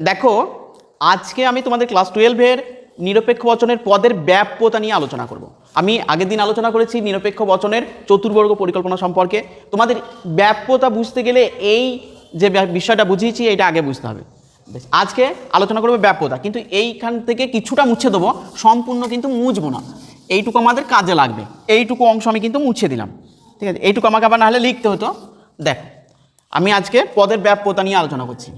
দেখো, আজকে আমি তোমাদের ক্লাস টুয়েলভের নিরপেক্ষ বচনের পদের ব্যাপ্যতা নিয়ে আলোচনা করব। আমি আগের দিন আলোচনা করেছি নিরপেক্ষ বচনের চতুর্বর্গ পরিকল্পনা সম্পর্কে। তোমাদের ব্যাপ্যতা বুঝতে গেলে এই যে বিষয়টা বুঝিয়েছি এটা আগে বুঝতে হবে। আজকে আলোচনা করব ব্যাপ্যতা, কিন্তু এইখান থেকে কিছুটা মুছে দেবো, সম্পূর্ণ কিন্তু মুছবো না। এইটুকু আমাদের কাজে লাগবে। এইটুকু অংশ আমি কিন্তু মুছে দিলাম। ঠিক আছে? এইটুকু আমাকে আবার নাহলে লিখতে হতো। দেখ, আমি আজকে পদের ব্যাপ্যতা নিয়ে আলোচনা করছি।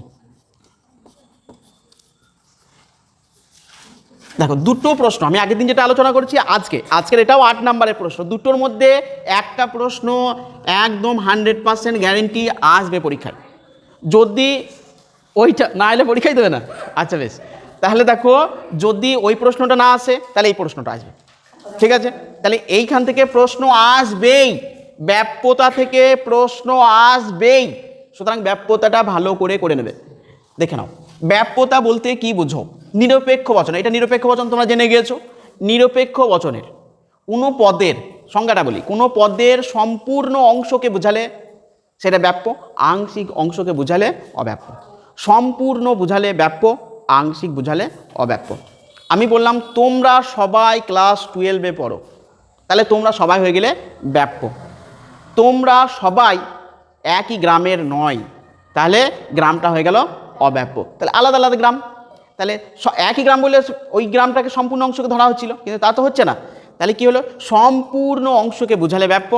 দেখো, দুটো প্রশ্ন, আমি আগের দিন যেটা আলোচনা করছি, আজকে। আজকের এটাও আট নাম্বারের প্রশ্ন। দুটোর মধ্যে একটা প্রশ্ন একদম হান্ড্রেড পার্সেন্ট গ্যারেন্টি আসবে পরীক্ষায়। যদি ওইটা না এলে পরীক্ষাই দেবে না। আচ্ছা বেশ। তাহলে দেখো, যদি ওই প্রশ্নটা না আসে, তাহলে এই প্রশ্নটা আসবে। ঠিক আছে? তাহলে এইখান থেকে প্রশ্ন আসবেই। ব্যাপ্যতা থেকে প্রশ্ন আসবেই। সুতরাং ব্যাপ্যতাটা ভালো করে করে নেবে। দেখে নাও। ব্যাপ্যতা বলতে কি বুঝো? নিরপেক্ষ বচন, এটা নিরপেক্ষ বচন তোমরা জেনে গিয়েছো? নিরপেক্ষ বচনের, কোনো পদের সংজ্ঞাটা বলি, কোনো পদের সম্পূর্ণ অংশকে বোঝালে সেটা ব্যাপ্য, আংশিক অংশকে বোঝালে অব্যাপ্য। সম্পূর্ণ বোঝালে ব্যাপ্য, আংশিক বোঝালে অব্যাপ্য। আমি বললাম, তোমরা সবাই ক্লাস টুয়েলভে পড়ো, তাহলে তোমরা সবাই হয়ে গেলে ব্যাপ্য। তোমরা সবাই একই গ্রামের নয়, তাহলে গ্রামটা হয়ে গেল অব্যাপ্য। তাহলে আলাদা আলাদা গ্রাম। তাহলে একই গ্রাম বলে ওই গ্রামটাকে সম্পূর্ণ অংশকে ধরা হচ্ছিল, কিন্তু তা তো হচ্ছে না। তাহলে কি হলো? সম্পূর্ণ অংশকে বোঝালে ব্যাপ্য,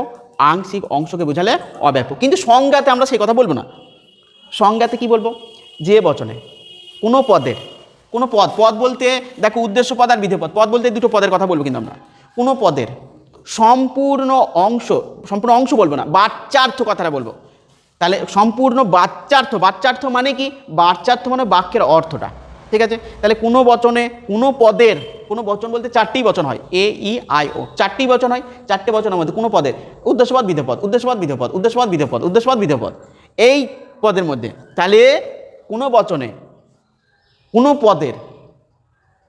আংশিক অংশকে বোঝালে অব্যাপ্য। কিন্তু সংজ্ঞাতে আমরা সেই কথা বলব না। সংজ্ঞাতে কি বলব? যে বচনে, কোনো পদের, কোনো পদ পদ বলতে দেখো উদ্দেশ্য পদ আর বিধেয় পদ। পদ বলতে দুটো পদের কথা বলব কিন্তু আমরা। কোনো পদের সম্পূর্ণ অংশ সম্পূর্ণ অংশ বলব না, বাচ্চার্থ কথাটা বলব। তাহলে সম্পূর্ণ বাচ্চার্থ বাচ্চার্থ মানে কি? বাচ্চার্থ মানে বাক্যের অর্থটা। ঠিক আছে? তাহলে কোনো বচনে, কোনো পদের, কোনো বচন বলতে চারটি বচন হয়। A, E, I, O. চারটি বচন হয়, চারটি বচনের মধ্যে কোনো পদের। উদ্দেশ্যপদ বিধেপদ উদ্দেশ্যপদ বিধেপদ উদ্দেশ্যপদ বিধেপদ উদ্দেশ্যপদ বিধেপদ এই পদের মধ্যে তাহলে কোনো বচনে, কোনো পদের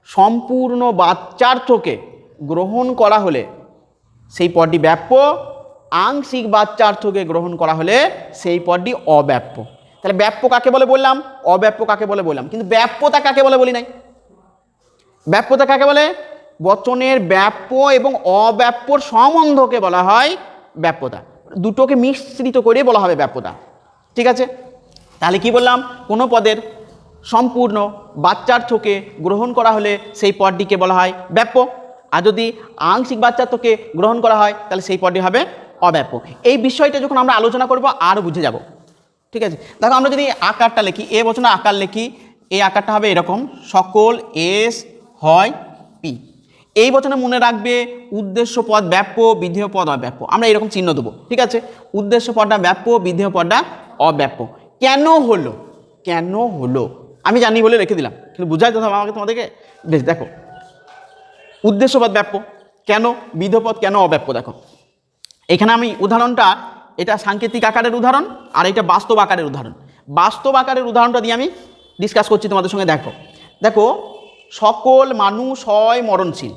সম্পূর্ণ বাচ্চার্থকে গ্রহণ করা হলে, সেই পদটি ব্যাপ্য। আংশিক বাচ্চার্থকে গ্রহণ করা হলে সেই পদটি অব্যাপ্য। তাহলে ব্যাপ্য কাকে বলে বললাম? অব্যাপ্য কাকে বলে বললাম? কিন্তু ব্যাপ্যতা কাকে বলে বলি নাই? ব্যাপ্যতা কাকে বলে? বচনের ব্যাপ্য এবং অব্যাপ্যর সম্বন্ধকে বলা হয় ব্যাপ্যতা। দুটোকে মিশ্রিত করে বলা হবে ব্যাপ্যতা। ঠিক আছে? তাহলে কি বললাম? কোনো পদের সম্পূর্ণ বাচ্চার্থকে গ্রহণ করা হলে সেই পদটিকে বলা হয় ব্যাপ্য। আর যদি আংশিক বাচ্চার্থকে গ্রহণ করা হয়, তাহলে সেই পদটি হবে অব্যাপ্য। এই বিষয়টা যখন আমরা আলোচনা করব আরও বুঝে যাব। ঠিক আছে? দেখো আমরা যদি আকারটা লিখি, এ বচনে আকার লিখি, এই আকারটা হবে এরকম, সকল এস হয় পি। এই বচনে মনে রাখবে উদ্দেশ্য পদ ব্যাপ্য, বিধেয় পদ অব্যাপ্য। আমরা এরকম চিহ্ন দেবো, ঠিক আছে? উদ্দেশ্য পদটা ব্যাপ্য, বিধেয় পদটা অব্যাপ্য। কেন হলো? কেন হলো? আমি জানি বলে রেখে দিলাম, কিন্তু বুঝাই তো হবে আমাকে তোমাদেরকে। বেশ, দেখো। উদ্দেশ্যপদ ব্যাপ্য, কেন? বিধপদ কেন অব্যাপ্য? দেখো। এখানে আমি উদাহরণটা এটা সাংকেতিক আকারের উদাহরণ আর এটা বাস্তব আকারের উদাহরণ। বাস্তব আকারের উদাহরণটা দিয়ে আমি ডিসকাস করছি তোমাদের সঙ্গে, দেখো। দেখো, সকল মানুষ হয় মরণশীল।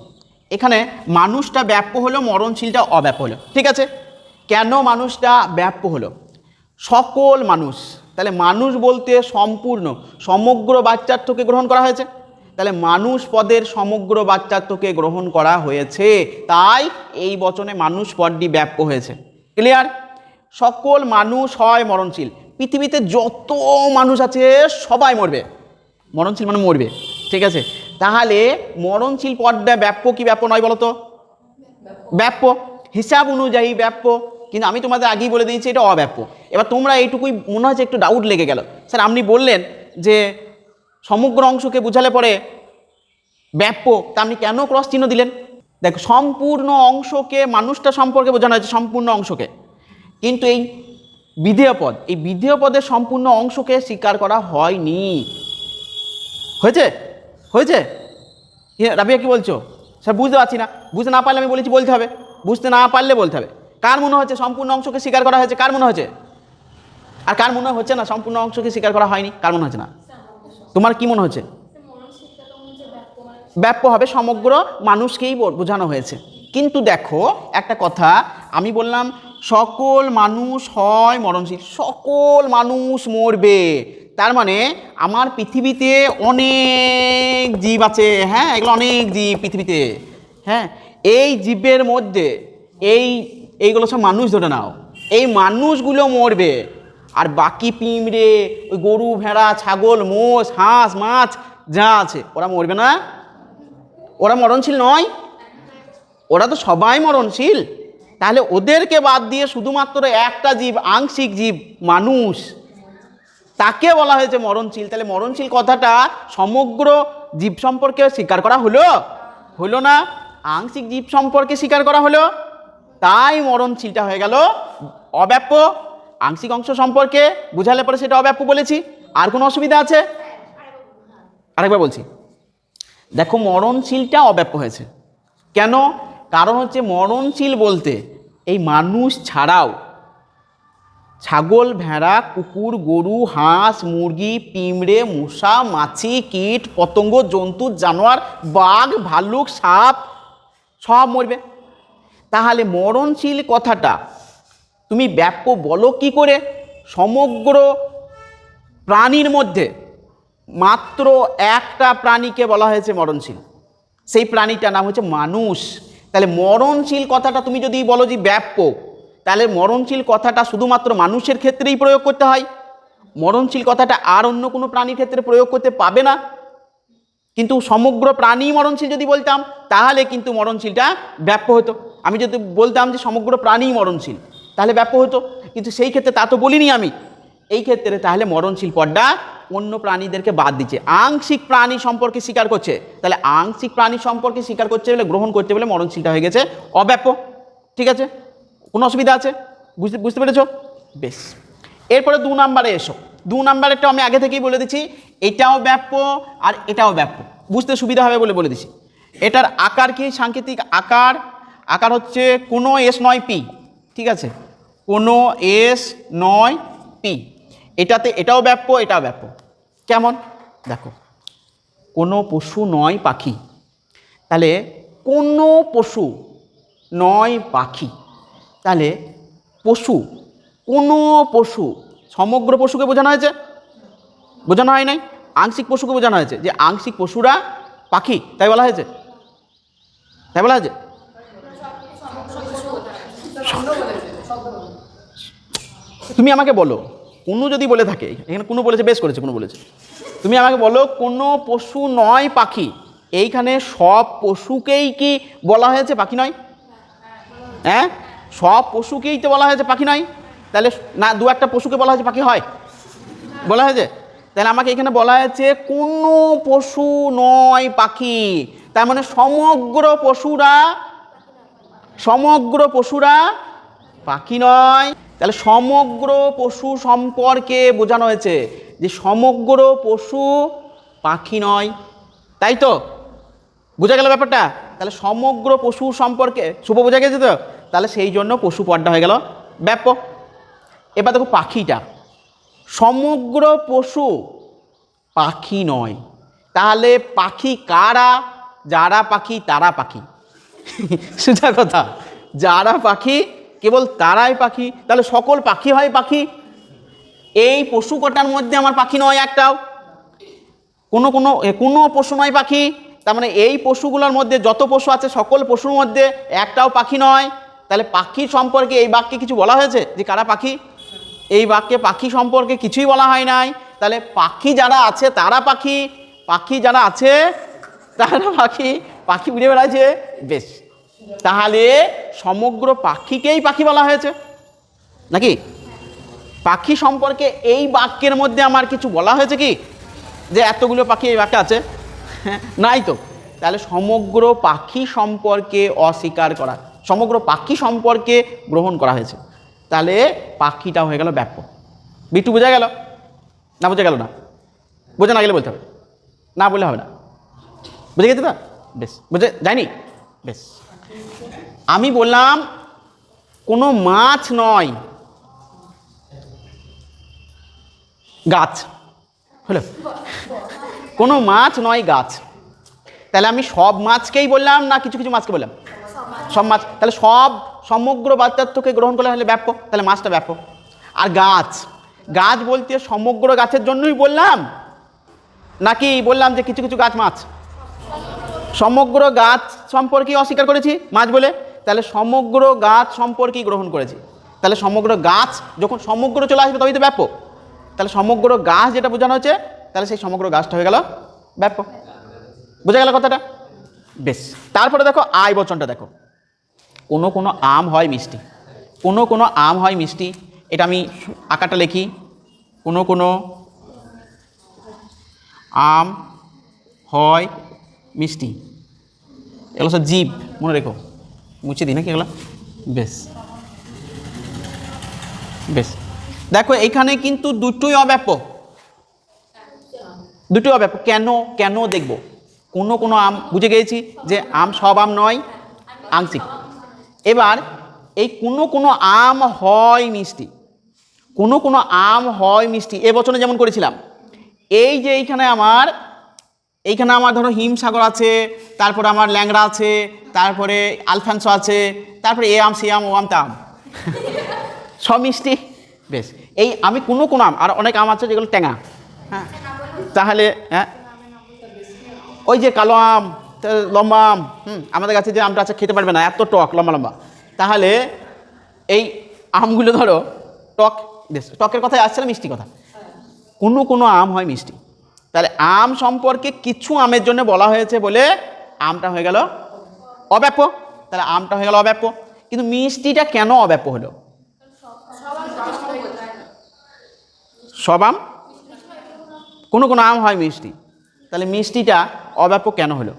এখানে মানুষটা ব্যাপ্য হলো মরণশীলটা অব্যাপ্য হলো, ঠিক আছে? কেন মানুষটা ব্যাপ্য হলো? সকল মানুষ, তাহলে মানুষ বলতে সম্পূর্ণ, সমগ্র বাচ্চার্থকে গ্রহণ করা হয়েছে। তাহলে মানুষ পদের সমগ্র বাচ্চাত্বকে গ্রহণ করা হয়েছে, তাই এই বচনে মানুষ পদটি ব্যাপ্য হয়েছে। ক্লিয়ার সকল মানুষ হয় মরণশীল। পৃথিবীতে যত মানুষ আছে, সবাই মরবে। মরণশীল মানে মরবে, ঠিক আছে? তাহলে মরণশীল পদটা ব্যাপ্য কি ব্যাপ্য নয় বলো তো ব্যাপ্য। হিসাব অনুযায়ী ব্যাপ্য। কিন্তু আমি তোমাদের আগেই বলে দিয়েছি, এটা অব্যাপ্য। এবার তোমরা এইটুকুই, মনে হচ্ছে একটু ডাউট লেগে গেল। স্যার, আপনি বললেন যে সমগ্র অংশকে বুঝালে পরে ব্যাপ্য, তা আপনি কেন ক্রস চিহ্ন দিলেন? দেখো, সম্পূর্ণ অংশকে মানুষটা সম্পর্কে বোঝানো হয়েছে, সম্পূর্ণ অংশকে। কিন্তু এই বিধেয় পদ এই বিধেয় পদের সম্পূর্ণ অংশকে স্বীকার করা হয়নি। হয়েছে? হয়েছে? ইয়ে, রাবিয়া কি বলছো? স্যার বুঝতে পারছি না। বুঝতে না পারলে আমি বলেছি বলতে হবে। বুঝতে না পারলে বলতে হবে। কার মনে হচ্ছে সম্পূর্ণ অংশকে স্বীকার করা হয়েছে? কার মনে হচ্ছে আর কার মনে হচ্ছে না সম্পূর্ণ অংশকে স্বীকার করা হয়নি? কার মনে হচ্ছে না? তোমার কি মনে হচ্ছে ব্যাপ্য হবে সমগ্র মানুষকেই বোঝানো হয়েছে। কিন্তু দেখো একটা কথা আমি বললাম সকল মানুষ হয় মরণশীল। সকল মানুষ মরবে। তার মানে আমার পৃথিবীতে অনেক জীব আছে হ্যাঁ? এগুলো অনেক জীব পৃথিবীতে হ্যাঁ? এই জীবের মধ্যে এই, এইগুলো সব মানুষ ধরে নাও। এই মানুষগুলো মরবে। আর বাকি পিঁমড়ে ওই গরু, ভেড়া, ছাগল, মোষ, হাঁস, মাছ, যা আছে, ওরা মরবে না। ওরা মরণশীল নয়। ওরা তো সবাই মরণশীল। তাহলে ওদেরকে বাদ দিয়ে শুধুমাত্র একটা জীব, আংশিক জীব, মানুষ। তাকে বলা হয়েছে মরণশীল। তাহলে মরণশীল কথাটা সমগ্র জীব সম্পর্কে স্বীকার করা হলো? হলো না? আংশিক জীব সম্পর্কে স্বীকার করা হলো? তাই মরণশীলটা হয়ে গেল অব্যাপ্য। আংশিক অংশ সম্পর্কে বুঝালে পরে সেটা অব্যাপ্য বলেছি। আর কোনো অসুবিধা আছে? আরেকবার বলছি। দেখো, মরণশীলটা অব্যাপ্য হয়েছে। কেন? কারণ হচ্ছে মরণশীল বলতে এই মানুষ ছাড়াও ছাগল, ভেড়া, কুকুর, গরু, হাঁস, মুরগি, পিঁমড়ে মশা মাছি, কীট, পতঙ্গ, জন্তু, জানোয়ার, বাঘ, ভাল্লুক, সাপ, সব মরবে। তাহলে মরণশীল কথাটা তুমি ব্যাপ্য বলো কি করে? সমগ্র প্রাণীর মধ্যে মাত্র একটা প্রাণীকে বলা হয়েছে মরণশীল। সেই প্রাণীটার নাম হচ্ছে মানুষ। তাহলে মরণশীল কথাটা তুমি যদি বলো যে ব্যাপ্য, তাহলে মরণশীল কথাটা শুধুমাত্র মানুষের ক্ষেত্রেই প্রয়োগ করতে হয়। মরণশীল কথাটা আর অন্য কোনো প্রাণীর ক্ষেত্রে প্রয়োগ করতে পাবে না। কিন্তু সমগ্র প্রাণী মরণশীল যদি বলতাম, তাহলে কিন্তু মরণশীলটা ব্যাপ্য হতো। আমি যদি বলতাম যে সমগ্র প্রাণী মরণশীল, তাহলে ব্যাপ্য হতো। কিন্তু সেই ক্ষেত্রে তা তো বলিনি আমি। এই ক্ষেত্রে তাহলে মরণশীল পদটা অন্য প্রাণীদেরকে বাদ দিচ্ছে। আংশিক প্রাণী সম্পর্কে স্বীকার করছে। তাহলে আংশিক প্রাণী সম্পর্কে স্বীকার করছে বলে, গ্রহণ করতে বলে মরণশীলটা হয়ে গেছে। অব্যাপ্য ঠিক আছে? কোনো অসুবিধা আছে? বুঝতে বুঝতে পেরেছ? বেশ। এরপরে দু নাম্বারে এসো। দু নাম্বারেরটা আমি আগে থেকেই বলে দিচ্ছি, এটাও ব্যাপ্য আর এটাও ব্যাপ্য। বুঝতে সুবিধা হবে বলে বলে দিচ্ছি। এটার আকার কি? সাংকেতিক আকার। আকার হচ্ছে কোনো এস নয় পি। ঠিক আছে? কোনো এস নয় পি। এটাতে এটাও ব্যাপ্য এটাও ব্যাপ্য। কেমন? দেখো, কোনো পশু নয় পাখি। তাহলে কোনো পশু নয় পাখি। তাহলে পশু, কোনো পশু, সমগ্র পশুকে বোঝানো হয়েছে? বোঝানো হয় নাই? আংশিক পশুকে বোঝানো হয়েছে যে আংশিক পশুরা পাখি, তাই বলা হয়েছে? তাই বলা হয়েছে? তুমি আমাকে বলো কোনো যদি বলে থাকে, এখানে কোনো বলেছে, বেশ করেছে, কোনো বলেছে। তুমি আমাকে বলো, কোনো পশু নয় পাখি, এইখানে সব পশুকেই কি বলা হয়েছে পাখি নয়? হ্যাঁ? সব পশুকেই তো বলা হয়েছে পাখি নয়? তাহলে না, দু একটা পশুকে বলা হয়েছে পাখি হয়। বলা হয়েছে? তাহলে আমাকে এখানে বলা হয়েছে, কোনো পশু নয় পাখি, তার মানে সমগ্র পশুরা সমগ্র পশুরা পাখি নয়। তাহলে সমগ্র পশু সম্পর্কে বোঝানো হয়েছে যে সমগ্র পশু পাখি নয়। তাই তো? বোঝা গেল ব্যাপারটা? তাহলে সমগ্র পশু সম্পর্কে, শুভ বোঝা গেছে তো? তাহলে সেই জন্য পশু পদটা হয়ে গেল ব্যাপক। এবার দেখো পাখিটা। সমগ্র পশু পাখি নয়। তাহলে পাখি কারা? যারা পাখি, তারা পাখি। সোজা কথা। যারা পাখি কেবল তারাই পাখি? তাহলে সকল পাখি হয় পাখি? এই পশু কটার মধ্যে আমার পাখি নয় একটাও? কোনো কোনো কোনো পশু নয় পাখি। তার মানে এই পশুগুলোর মধ্যে যত পশু আছে, সকল পশুর মধ্যে একটাও পাখি নয়। তাহলে পাখি সম্পর্কে এই বাক্যে কিছু বলা হয়েছে? যে কারা পাখি? এই বাক্যে পাখি সম্পর্কে কিছুই বলা হয় নাই। তাহলে পাখি যারা আছে, তারা পাখি। পাখি যারা আছে, তারা পাখি। পাখি উড়ে বেড়াচ্ছে। বেশ। তাহলে সমগ্র পাখিকেই পাখি বলা হয়েছে। নাকি? পাখি সম্পর্কে এই বাক্যের মধ্যে আমার কিছু বলা হয়েছে কি? যে এতগুলো পাখি এই বাক্যে আছে। নাই তো। তাহলে সমগ্র পাখি সম্পর্কে অস্বীকার করা, সমগ্র পাখি সম্পর্কে গ্রহণ করা হয়েছে। তাহলে পাখিটা হয়ে গেল ব্যাপক বিটু বোঝা গেল? না বোঝা গেল না। বোঝা না গেলে বলতে হবে। না বললে হবে না। বুঝে গেছে তো? বেশ। বুঝে যায়নি? বেশ। আমি বললাম, কোনো মাছ নয়। গাছ। হলো। কোনো মাছ নয় গাছ। তাহলে আমি সব মাছকেই বললাম না কিছু কিছু মাছকে বললাম? সব মাছ। তাহলে সব সমগ্র বাচ্চাত্বকে গ্রহণ করলে হলে ব্যাপক। তাহলে মাছটা ব্যাপক। আর গাছ। গাছ বলতে সমগ্র গাছের জন্যই বললাম? নাকি বললাম যে কিছু কিছু গাছ মাছ? সমগ্র গাছ সম্পর্কে অস্বীকার করেছি, মাছ বলে। তাহলে সমগ্র গাছ সম্পর্কেই গ্রহণ করেছি। তাহলে সমগ্র গাছ যখন সমগ্র চলে আসবে তবেই তো ব্যাপক। তাহলে সমগ্র গাছ যেটা বোঝানো হচ্ছে তাহলে সেই সমগ্র গাছটা হয়ে গেল ব্যাপক। বোঝা গেল কথাটা? বেশ। তারপরে দেখো আয় বচনটা দেখো। কোনো কোনো আম হয় মিষ্টি। কোনো কোনো আম হয় মিষ্টি। এটা আমি আঁকাটা লিখি। কোনো কোনো আম হয় মিষ্টি। এগুলো সব জীব, মনে রেখো। মুছে দিই নাকি এগুলো? বেশ। বেশ। দেখো, এখানে কিন্তু দুটোই অব্যাপক। দুটোই অব্যাপক। কেন? কেন দেখব? কোনো কোনো আম, বুঝে গিয়েছি যে আম সব আম নয়, আংশিক। এবার এই কোনো কোনো আম হয় মিষ্টি। কোনো কোনো আম হয় মিষ্টি। এ বছরে যেমন করেছিলাম। এই যে এইখানে আমার এইখানে আমার ধরো হিমসাগর আছে তারপরে আমার ল্যাংড়া আছে তারপরে আলফানসো আছে তারপরে এ আম সে আম ও আম তা আম। সব মিষ্টি। বেশ। এই আমি কোনো কোনো আম আর অনেক আম আছে যেগুলো ট্যাঙা। হ্যাঁ। তাহলে হ্যাঁ। ওই যে কালো আম লম্বা আম হুম আমাদের কাছে যে আমটা আছে খেতে পারবে না এত টক লম্বা লম্বা। তাহলে এই আমগুলো ধরো টক বেশ টকের কথায় আসছে না মিষ্টি কথা। কোনো কোনো আম হয় মিষ্টি। তাহলে আম সম্পর্কে কিছু আমের জন্য বলা হয়েছে বলে আমটা হয়ে গেল অব্যাপ্য। তাহলে আমটা হয়ে গেল অব্যাপ্য। কিন্তু মিষ্টিটা কেন অব্যাপ্য হলো? সব আম? কোনো কোনো আম হয় মিষ্টি। তাহলে মিষ্টিটা অব্যাপক কেন হলো?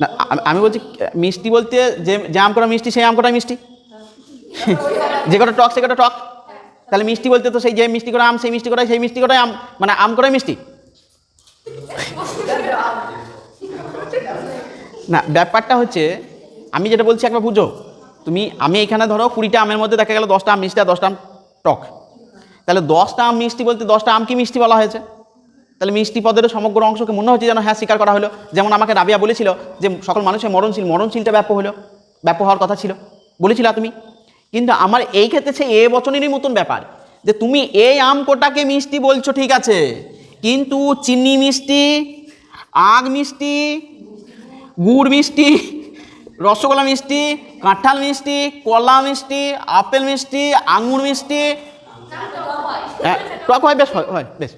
না, আমি- বলছি, মিষ্টি বলতে যে আম করা মিষ্টি, সেই আম করা মিষ্টি? যে কটা টক, সে কটা টক। তাহলে মিষ্টি বলতে তো সেই যে মিষ্টি করে আম, সেই মিষ্টি করাই সেই মিষ্টি করাই আম মানে আম করাই মিষ্টি? না, ব্যাপারটা হচ্ছে, আমি যেটা বলছি একবার বুঝো। তুমি, আমি এখানে ধরো কুড়িটা আমের মধ্যে দেখা গেল দশটা আম মিষ্টি আর দশটা আম টক। তাহলে দশটা আম মিষ্টি বলতে দশটা আম কি মিষ্টি বলা হয়েছে? তাহলে মিষ্টি পদের সমগ্র অংশকে মনে হচ্ছে যেন হ্যাঁ স্বীকার করা হলো। যেমন আমাকে রাবিয়া বলেছিল যে সকল মানুষের মরণশীল, মরণশীলটা ব্যাপক হলো, ব্যাপক হওয়ার কথা ছিল। বলেছিল তুমি? কিন্তু আমার এই ক্ষেত্রে সে এ বচনেরই মতন ব্যাপার যে তুমি এই আম কোটাকে মিষ্টি বলছো ঠিক আছে? কিন্তু চিনি মিষ্টি আগ মিষ্টি গুড় মিষ্টি রসগোল্লা মিষ্টি কাঁঠাল মিষ্টি কলা মিষ্টি আপেল মিষ্টি আঙুর মিষ্টি হ্যাঁ, টক হয় বেশ হয় হয় বেশ।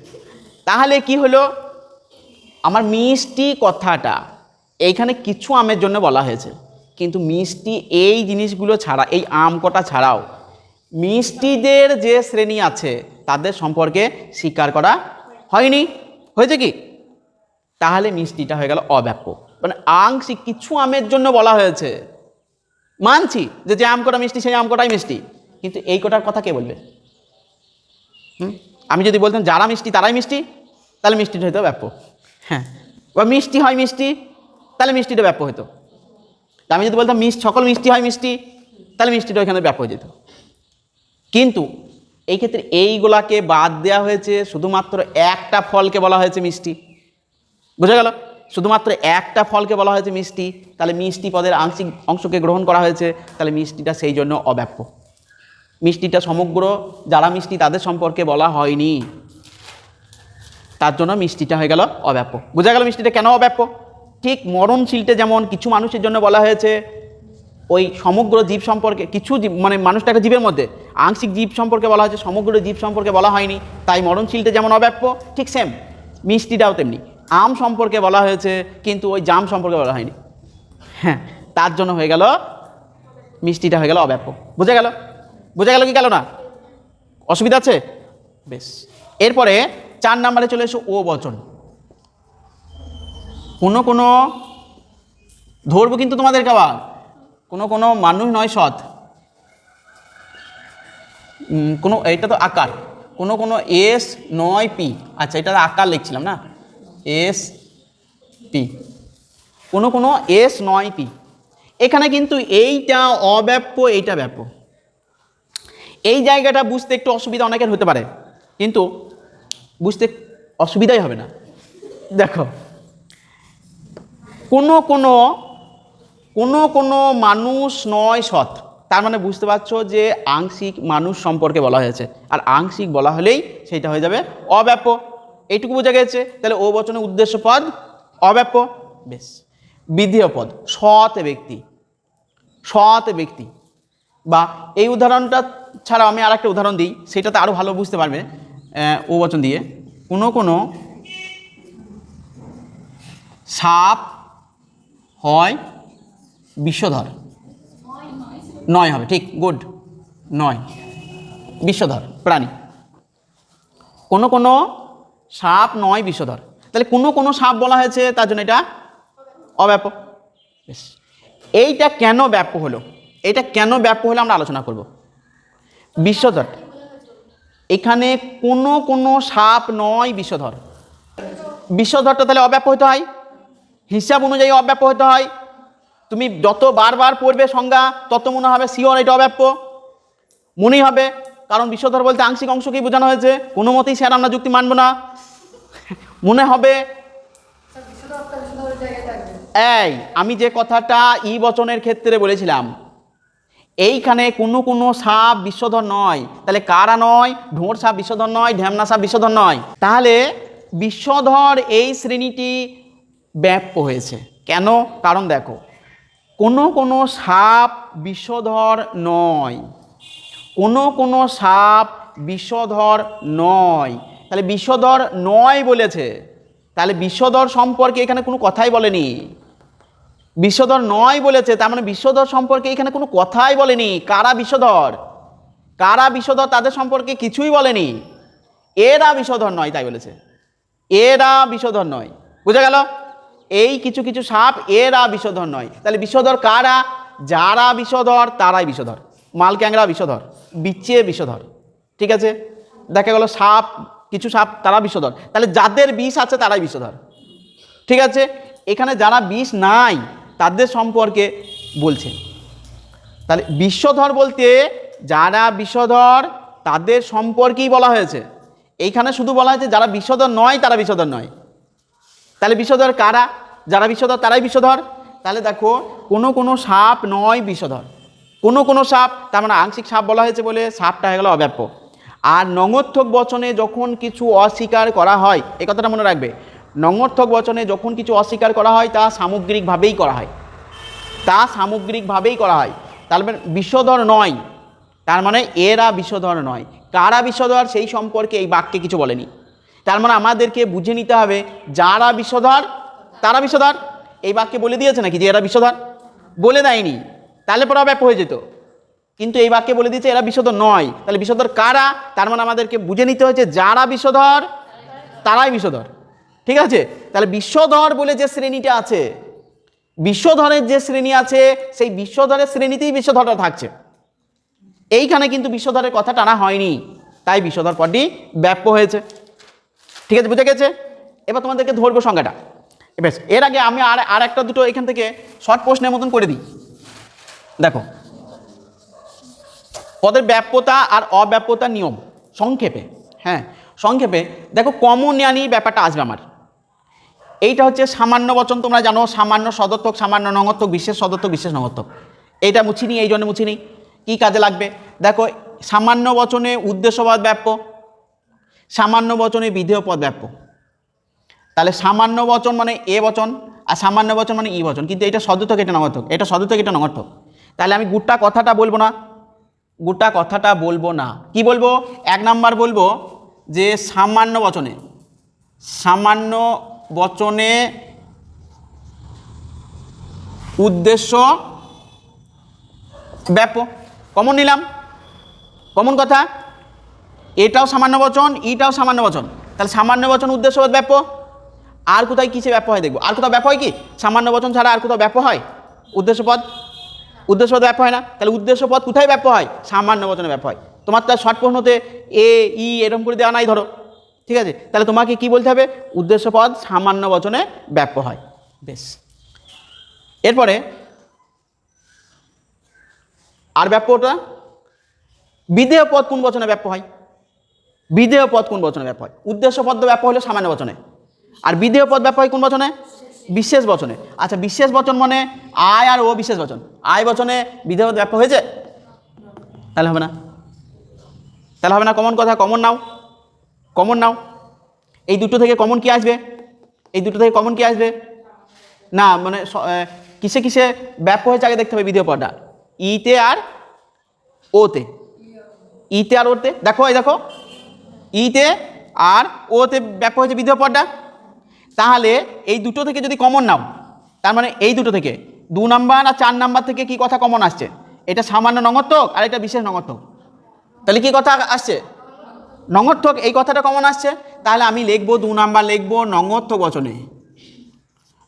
তাহলে কি হলো? আমার মিষ্টি কথাটা এইখানে কিছু আমের জন্য বলা হয়েছে। কিন্তু মিষ্টি এই জিনিসগুলো ছাড়া, এই আম কটা ছাড়াও, মিষ্টিদের যে শ্রেণি আছে, তাদের সম্পর্কে স্বীকার করা হয়নি। হয়েছে কি? তাহলে মিষ্টিটা হয়ে গেল অব্যাপক মানে আংশিক কিছু আমের জন্য বলা হয়েছে। মানছি যে যে আম কটা মিষ্টি, সেই আম কটাই মিষ্টি। কিন্তু এই কটার কথা কে বলবে? আমি যদি বলতাম যারা মিষ্টি, তারাই মিষ্টি, তাহলে মিষ্টিটা হতো ব্যাপক হ্যাঁ। বা মিষ্টি হয় মিষ্টি, তাহলে মিষ্টিটা ব্যাপক হতো তা আমি যদি বলতাম মিষ্টি, সকল মিষ্টি হয় মিষ্টি, তাহলে মিষ্টিটা ওইখানে ব্যাপক হয়ে যেত। কিন্তু এই ক্ষেত্রে এইগুলাকে বাদ দেওয়া হয়েছে, শুধুমাত্র একটা ফলকে বলা হয়েছে মিষ্টি। বুঝা গেল? শুধুমাত্র একটা ফলকে বলা হয়েছে মিষ্টি, তাহলে মিষ্টি পদের আংশিক অংশকে গ্রহণ করা হয়েছে, তাহলে মিষ্টিটা সেই জন্য অব্যাপ্য। মিষ্টিটা সমগ্র যারা মিষ্টি তাদের সম্পর্কে বলা হয়নি, তার জন্য মিষ্টিটা হয়ে গেল অব্যাপ্য। বোঝা গেল মিষ্টিটা কেন অব্যাপ্য? ঠিক মরণশীলটা যেমন কিছু মানুষের জন্য বলা হয়েছে, ওই সমগ্র জীব সম্পর্কে কিছু মানে মানুষটা একটা জীবের মধ্যে, আংশিক জীব সম্পর্কে বলা হয়েছে, সমগ্র জীব সম্পর্কে বলা হয়নি, তাই মরণশীলটা যেমন অব্যাপ্য, ঠিক সেম মিষ্টিটাও তেমনি। আম সম্পর্কে বলা হয়েছে, কিন্তু ওই জাম সম্পর্কে বলা হয়নি। হ্যাঁ তার জন্য হয়ে গেল, মিষ্টিটা হয়ে গেল অব্যাপ্য। বুঝা গেল? বোঝা গেল কি গেল না? অসুবিধা আছে? বেশ। এরপরে চার নাম্বারে চলে এসো ও বচন। কোনো কোনো ধরবো কিন্তু তোমাদেরকে আবার। কোনো কোনো মানুষ নয় সৎ। কোনো এটা তো আকার। কোনো কোনো এস নয় পি। আচ্ছা এটা আকার লিখছিলাম না? S P. কোনো কোনো এস নয় পি। এখানে কিন্তু এইটা অব্যাপ্য, এইটা ব্যাপ্য। এই জায়গাটা বুঝতে একটু অসুবিধা অনেকের হতে পারে। কিন্তু বুঝতে অসুবিধাই হবে না। দেখো কোনো কোনো কোনো কোনো মানুষ নয় সৎ। তার মানে বুঝতে পারছ যে আংশিক মানুষ সম্পর্কে বলা হয়েছে। আর আংশিক বলা হলেই সেটা হয়ে যাবে অব্যাপ এইটুকু বোঝা গেছে? তাহলে ও বচনে উদ্দেশ্য পদ অব্যাপ্য। বেশ। বিধেয় পদ, সৎ ব্যক্তি। সৎ ব্যক্তি। বা এই উদাহরণটা ছাড়াও আমি আর একটা উদাহরণ দিই, সেটাতে আরও ভালো বুঝতে পারবে ও বচন দিয়ে। কোনো কোনো সাপ হয় বিশ্বধর। নয় হবে, ঠিক গুড নয়। বিশ্বধর, প্রাণী। কোনো কোনো সাপ নয় বিশ্বধর। তাহলে কোনো কোনো সাপ বলা হয়েছে, তার জন্য এটা অব্যাপ্য বেশ। এইটা কেন ব্যাপ্য হলো? এটা কেন ব্যাপ্য হলো আমরা আলোচনা করব। বিশ্বধর। এখানে কোনো কোনো সাপ নয় বিশ্বধর। বিশ্বধরটা তাহলে অব্যাপ্য হতে হয়? হিসাব অনুযায়ী অব্যাপ্য হতে হয়। তুমি যত বারবার পড়বে সংজ্ঞা, তত মনে হবে শিওর এটা অব্যাপ্য। মনেই হবে, কারণ বিশ্বধর বলতে আংশিক অংশকেই বোঝানো হয়েছে? কোনো মতেই স্যার আমরা যুক্তি মানব না। মনে হবে, এই, আমি যে কথাটা ই বচনের ক্ষেত্রে বলেছিলাম, এইখানে কোনো কোনো সাপ বিশ্বধর নয়। তাহলে কারা নয়? ঢোঁড় সাপ বিশ্বধর নয়, ঢ্যামনা সাপ বিশ্বধর নয়। তাহলে বিশ্বধর এই শ্রেণীটি ব্যাপ্য হয়েছে। কেন? কারণ দেখো, কোনো কোনো সাপ বিষধর নয়। কোনো কোনো সাপ বিষধর নয়। তাহলে বিষধর নয় বলেছে। তাহলে বিষধর সম্পর্কে এখানে কোনো কথাই বলেনি। বিষধর নয় বলেছে, তার মানে বিষধর সম্পর্কে এখানে কোনো কথাই বলেনি। কারা বিষধর? কারা বিষধর তাদের সম্পর্কে কিছুই বলেনি। এরা বিষধর নয়, তাই বলেছে। এরা বিষধর নয়। বুঝা গেল? এই কিছু কিছু সাপ এরা বিষধর নয়। তাহলে বিষধর কারা? যারা বিষধর, তারাই বিষধর। মাল ক্যাংরা বিষধর বিচ্ছে বিষধর। ঠিক আছে? দেখা গেল সাপ, কিছু সাপ তারা বিষধর। তাহলে যাদের বিষ আছে তারাই বিষধর। ঠিক আছে? এখানে যারা বিষ নাই, তাদের সম্পর্কে বলছে। তাহলে বিশ্বধর বলতে যারা বিষধর, তাদের সম্পর্কেই বলা হয়েছে। এইখানে শুধু বলা হয়েছে যারা বিষধর নয়, তারা বিষধর নয়। তাহলে বিষধর কারা? যারা বিষধর তারাই বিষধর তাহলে দেখো, কোনো কোনো সাপ নয় বিষধর কোনো কোনো সাপ, তার মানে আংশিক সাপ বলা হয়েছে বলে সাপটা হয়ে গেল অব্যাপ্য। আর নঙর্থক বচনে যখন কিছু অস্বীকার করা হয় এ কথাটা মনে রাখবে, নঙর্থক বচনে যখন কিছু অস্বীকার করা হয়, তা সামগ্রিকভাবেই করা হয়। তা সামগ্রিকভাবেই করা হয়। তার মানে বিষধর নয়। তার মানে এরা বিষধর নয়। কারা বিষধর সেই সম্পর্কে এই বাক্যে কিছু বলেনি। তার মানে আমাদেরকে বুঝে নিতে হবে, যারা বিষধর তারা বিষধর এই বাক্যে বলে দিয়েছে নাকি যে এরা বিষধর বলে দেয়নি। তাহলে পরে ব্যাপ হয়ে যেত। কিন্তু এই বাক্যে বলে দিয়েছে এরা বিষধর নয়। তাহলে বিষধর কারা? তার মানে আমাদেরকে বুঝে নিতে হয়েছে যারা বিষধর তারাই বিষধর ঠিক আছে? তাহলে বিশ্বধর বলে যে শ্রেণীটা আছে, বিশ্বধরের যে শ্রেণি আছে, সেই বিশ্বধরের শ্রেণীতেই বিশ্বধরটা থাকছে। এইখানে কিন্তু বিশ্বধরের কথা টানা হয়নি। তাই বিশ্বধর পদটি ব্যাপ্য হয়েছে। ঠিক আছে? বুঝে গেছে? এবার তোমাদেরকে ধরবো সংজ্ঞাটা। বেশ এর আগে আমি আর আর একটা দুটো এখান থেকে শর্ট প্রশ্নের মতন করে দিই। দেখো, পদের ব্যাপ্যতা আর অব্যাপ্যতা নিয়ম, সংক্ষেপে হ্যাঁ সংক্ষেপে, দেখো কমন জ্ঞানী ব্যাপারটা আসবে আমার। এইটা হচ্ছে সামান্য বচন, তোমরা জানো, সামান্য সদর্থক, সামান্য নঙর্থক, বিশেষ সদর্থক, বিশেষ নঙর্থক। এইটা মুছিনি এই জন্য মুছিনি কী কাজে লাগবে? দেখো, সামান্য বচনে উদ্দেশ্যবাদ ব্যাপ্য, সামান্য বচনে বিধেয় পদ ব্যাপ্য। তাহলে সামান্য বচন মানে এ বচন, আর সামান্য বচন মানে ই বচন। কিন্তু এটা সদর্থক এটা নগর্থক এটা সদর্থক এটা নগর্থক তাহলে আমি গোটা কথাটা বলব না। গোটা কথাটা বলব না। কি বলব? এক নাম্বার বলব যে সামান্য বচনে সামান্য বচনে উদ্দেশ্য ব্যাপক কমন নিলাম? কমন কথা? এটাও সামান্য বচন, ইটাও সামান্য বচন। তাহলে সামান্য বচন উদ্দেশ্য ব্যাপ্য আর কোথায় কিসে ব্যাপ্য হয় দেখব। আর কোথাও ব্যাপ্য হয় কি? সামান্য বচন ছাড়া আর কোথাও ব্যাপ্য হয়? উদ্দেশ্যপদ উদ্দেশ্যপদ ব্যাপ হয় না? তাহলে উদ্দেশ্যপদ কোথায় ব্যাপ্য হয়? সামান্য বচনে ব্যাপ হয়। তোমার তার শর্ট প্রশ্নতে এ ই এরকম করে দেওয়া নাই ধরো। ঠিক আছে? তাহলে তোমাকে কি বলতে হবে? উদ্দেশ্যপদ সামান্য বচনে ব্যাপ্য হয়। বেশ। এরপরে আর ব্যাপ্যটা বিধেয় পদ কোন বচনে ব্যাপ্য হয়? বিধেয় পদ কোন বচনে ব্যাপ্য হয়? উদ্দেশ্য পদ ব্যাপ্য হলে সামান্য বচনে। আর বিধেয় পদ হয় কোন বচনে? বিশেষ বচনে। আচ্ছা বিশেষ বচন মানে আয় আর ও বিশেষ বচন। আয় বচনে বিধেয় ব্যাপ্য হয়েছে? তাহলে হবে না। তাহলে হবে না কমন কথা কমন নাও কমন নাও এই দুটো থেকে কমন কি আসবে? এই দুটো থেকে কমন কি আসবে? না মানে কিসে কিসে ব্যাপ্য হয়েছে আগে দেখতে হবে ভিডিও পদটা। ইতে আর ওতে। ইতে আর ওতে। দেখো, এই দেখো। ইতে আর ওতে ব্যাপ্য হয়েছে বিধেয় পদটা। তাহলে এই দুটো থেকে যদি কমন নাও, তার মানে এই দুটো থেকে, দু নাম্বার আর চার নাম্বার থেকে কি কথা কমন আসছে? এটা সামান্য নঙর্থক আর এটা বিশেষ নঙর্থক। তাহলে কি কথা আসছে? নঙর্থক, এই কথাটা কমন আসছে? তাহলে আমি লিখব দু নাম্বার লিখব নঙর্থক বচনে।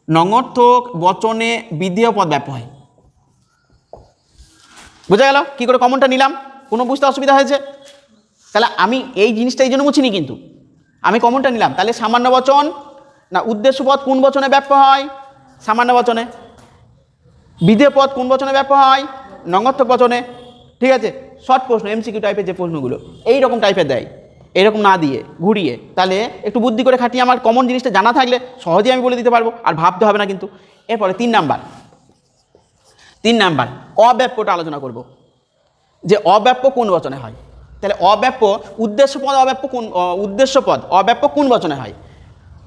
নঙর্থক বচনে বিধেয় পদ ব্যাপ হয়। বোঝা গেল? কি করে কমনটা নিলাম? কোনো বুঝতে অসুবিধা হয়েছে? তাহলে আমি এই জিনিসটা এই জন্য মুছিনি কিন্তু। আমি কমনটা নিলাম। তাহলে সামান্য বচন না, উদ্দেশ্য পদ কোন বচনে ব্যাপ্য হয়? সামান্য বচনে। বিধেয় পদ কোন বচনে ব্যাপ্য হয়? নঙর্থক বচনে। ঠিক আছে? শর্ট প্রশ্ন এমসিকিউ টাইপের যে প্রশ্নগুলো এই রকম টাইপের দেয়। এরকম না দিয়ে, ঘুরিয়ে। তাহলে একটু বুদ্ধি করে খাটিয়ে আমার কমন জিনিসটা জানা থাকলে সহজেই আমি বলে দিতে পারব, আর ভাবতে হবে না কিন্তু। এরপরে তিন নাম্বার। তিন নাম্বার, অব্যাপ্যটা আলোচনা করব। যে অব্যাপ্য কোন বচনে হয়? তাহলে অব্যাপ্য উদ্দেশ্যপদ অব্যাপ্য কোন উদ্দেশ্যপদ উদ্দেশ্য অব্যাপ্য কোন বচনে হয়?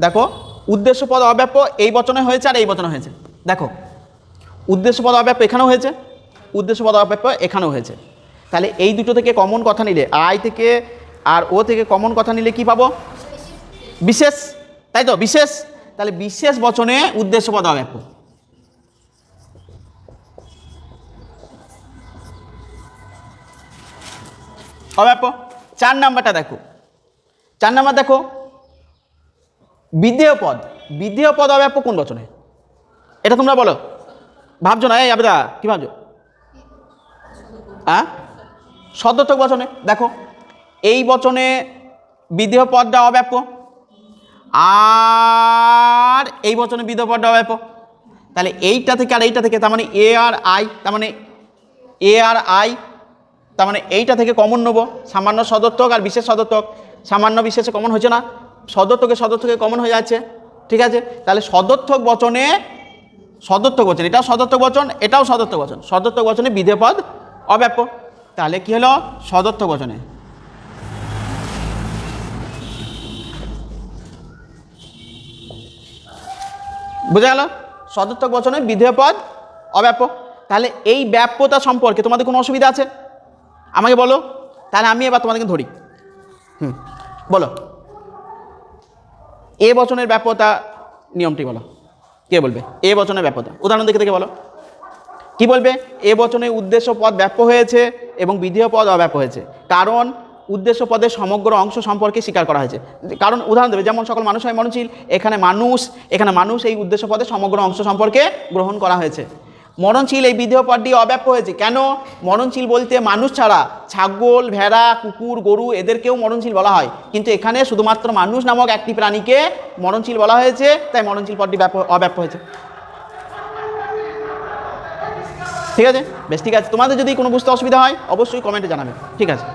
দেখো উদ্দেশ্য পদ অব্যাপ্য, এই বচনে হয়েছে আর এই বচনে হয়েছে। দেখো, উদ্দেশ্য পদ অব্যাপ্য এখানেও হয়েছে, উদ্দেশ্য পদ অব্যাপ্য এখানেও হয়েছে। তাহলে এই দুটো থেকে কমন কথা নিলে আই থেকে আর ও থেকে কমন কথা নিলে কি পাবো? বিশেষ, তাই তো? বিশেষ? তাহলে বিশেষ বচনে উদ্দেশ্য পদ অব্যাপ্য। অব্যাপ্য? চার নাম্বারটা দেখো। চার নাম্বার দেখো বিধেয় পদ বিধেয় পদ অব্যাপ্য কোন বচনে? এটা তোমরা বলো। ভাবছ না? এই আবেদা, কি ভাবছ? হ্যাঁ? সদর্থক বচনে, দেখো। এই বচনে বিধেয় পদটা অব্যাপ্য আর এই বচনে বিধেয় পদটা অব্যাপ্য তাহলে এইটা থেকে আর এইটা থেকে, তার মানে এ আর আই, তার মানে এ আর আই, তার মানে এইটা থেকে কমন নেব। সামান্য সদর্থক আর বিশেষ সদর্থক। সামান্য বিশেষে কমন হচ্ছে না। সদর্থকে সদর্থকে কমন হয়ে যাচ্ছে, ঠিক আছে? তাহলে সদর্থক বচনে সদর্থক বচন, এটাও সদর্থক বচন, এটাও সদর্থক বচন। সদর্থক বচনে বিধে পদ অব্যাপ্য। তাহলে কি হলো? সদর্থক বচনে। বুঝা গেল? সদর্থক বচনে বিধেয় পদ অব্যাপ্য। তাহলে এই ব্যাপ্যতা সম্পর্কে তোমাদের কোনো অসুবিধা আছে? আমাকে বলো। তাহলে আমি এবার তোমাদেরকে ধরি। হুম, বলো। এ বচনের ব্যাপতা নিয়মটি বলো। কে বলবে? এ বচনের ব্যাপতা উদাহরণ দেখে দেখে বলো। কি বলবে? এ বচনে উদ্দেশ্য পদ ব্যাপ্য হয়েছে এবং বিধেয় পদ অব্যাপ হয়েছে। কারণ উদ্দেশ্য পদের সমগ্র অংশ সম্পর্কে স্বীকার করা হয়েছে। কারণ উদাহরণ দেবে, যেমন সকল মানুষ হয় মনশীল এখানে মানুষ এখানে মানুষ এই উদ্দেশ্য পদের সমগ্র অংশ সম্পর্কে গ্রহণ করা হয়েছে। মরণশীল এই বিধেয় পদটি অব্যাপ্য হয়েছে। কেন? মরণশীল বলতে মানুষ ছাড়া, ছাগল, ভেড়া, কুকুর, গরু এদেরকেও মরণশীল বলা হয়। কিন্তু এখানে শুধুমাত্র মানুষ নামক একটি প্রাণীকে মরণশীল বলা হয়েছে, তাই মরণশীল পদটি ব্যাপ অব্যাপ্য হয়েছে। ঠিক আছে? বেশ, ঠিক আছে। তোমাদের যদি কোনো বুঝতে অসুবিধা হয়, অবশ্যই কমেন্টে জানাবে। ঠিক আছে?